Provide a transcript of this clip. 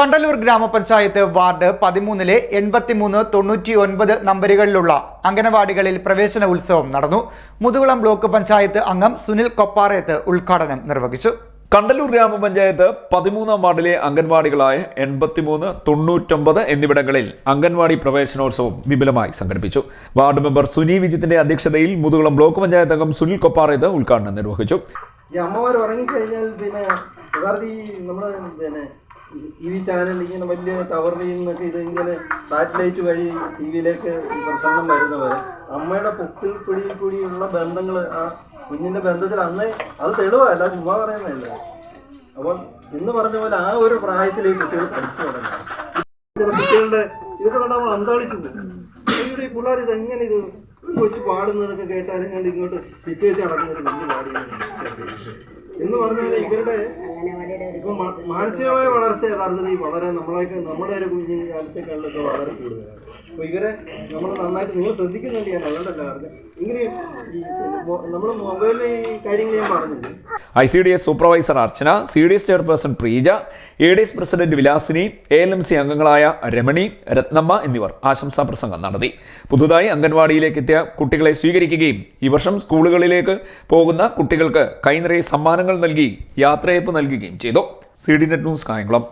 കണ്ടലൂർ ഗ്രാമപഞ്ചായത്ത് വാർഡ് പതിമൂന്നിലെ എൺപത്തിമൂന്ന് തൊണ്ണൂറ്റി ഒൻപത് നമ്പറുകളിലുള്ള അംഗനവാടികളിൽ പ്രവേശന ഉത്സവം നടന്നു. മുതുകുളം ബ്ലോക്ക് പഞ്ചായത്ത് അംഗം സുനിൽ കൊപ്പാറയത്ത് ഉദ്ഘാടനം നിർവഹിച്ചു. കണ്ടല്ലൂർ ഗ്രാമപഞ്ചായത്ത് പതിമൂന്നാം വാർഡിലെ അംഗൻവാടികളായ എൺപത്തിമൂന്ന് തൊണ്ണൂറ്റൊമ്പത് എന്നിവിടങ്ങളിൽ അംഗൻവാടി പ്രവേശനോത്സവം വിപുലമായി സംഘടിപ്പിച്ചു. വാർഡ് മെമ്പർ സുനി വിജിത്തിന്റെ അധ്യക്ഷതയിൽ മുതുകുളം ബ്ലോക്ക് പഞ്ചായത്ത് അംഗം സുനിൽ കൊപ്പാറയത്ത് ഉദ്ഘാടനം നിർവഹിച്ചു. ഈ അമ്മമാർ ഉറങ്ങിക്കഴിഞ്ഞാൽ പിന്നെ യഥാർത്ഥ ഈ നമ്മൾ പിന്നെ ടി വി ചാനൽ ഇങ്ങനെ വലിയ ടവറിൽ നിന്നൊക്കെ ഇങ്ങനെ സാറ്റലൈറ്റ് വഴി ടി വിയിലേക്ക് പ്രസരണം വരുന്നവരെ അമ്മയുടെ പൊക്കിൽ പിടിയിൽ കൂടിയുള്ള ബന്ധങ്ങൾ ആ കുഞ്ഞിന്റെ ബന്ധത്തിൽ അന്ന് അത് തെളിവല്ല ചുമ്മാ പറയുന്നതല്ല. അപ്പം എന്ന് പറഞ്ഞ പോലെ ആ ഒരു പ്രായത്തിൽ ഈ കുട്ടികൾ പഠിച്ചു തുടങ്ങണം ചില കുട്ടികളുടെ ഇതൊക്കെ നമ്മൾ അന്താളിച്ചു ഈ പിള്ളേർ ഇത് എങ്ങനെ ഇത് കൊച്ചു പാടുന്നതൊക്കെ കേട്ടാലും കണ്ട് ഇങ്ങോട്ട് പിറ്റേച്ച് നടക്കുന്നൊരു വലിയ പാടിയാണ്. എന്ന് പറഞ്ഞാൽ ഇവരുടെ ഇപ്പൊ മാനസികമായ വളർച്ച യഥാർത്ഥത്തിൽ വളരെ നമ്മളൊക്കെ നമ്മുടെ ഒരു കുഞ്ഞു കാലത്തേക്കാളിലൊക്കെ വളരെ കൂടുതലാണ്. അപ്പൊ ഇവരെ നമ്മൾ നന്നായിട്ട് നിങ്ങൾ ശ്രദ്ധിക്കുന്നുണ്ട് ഞാൻ അതുകൊണ്ടല്ല പറഞ്ഞത് ഇങ്ങനെ നമ്മൾ മൊബൈലിൽ ഈ കാര്യങ്ങൾ ഞാൻ പറഞ്ഞില്ല? I C D S supervisor Archana C D S chairperson Preeja A D S president Vilasini A L M C അംഗങ്ങളായ രമണി രത്നമ്മ എന്നിവർ ആശംസാ പ്രസംഗം നടത്തി. പുതുതായി അംഗൻവാടിയിലേക്ക് എത്തിയ കുട്ടികളെ സ്വീകരിക്കുകയും ഈ വർഷം സ്കൂളുകളിലേക്ക് പോകുന്ന കുട്ടികൾക്ക് കൈനിറയെ സമ്മാനങ്ങൾ നൽകി യാത്രയപ്പ് നൽകുകയും ചെയ്തു. C D net news Kayamkulam.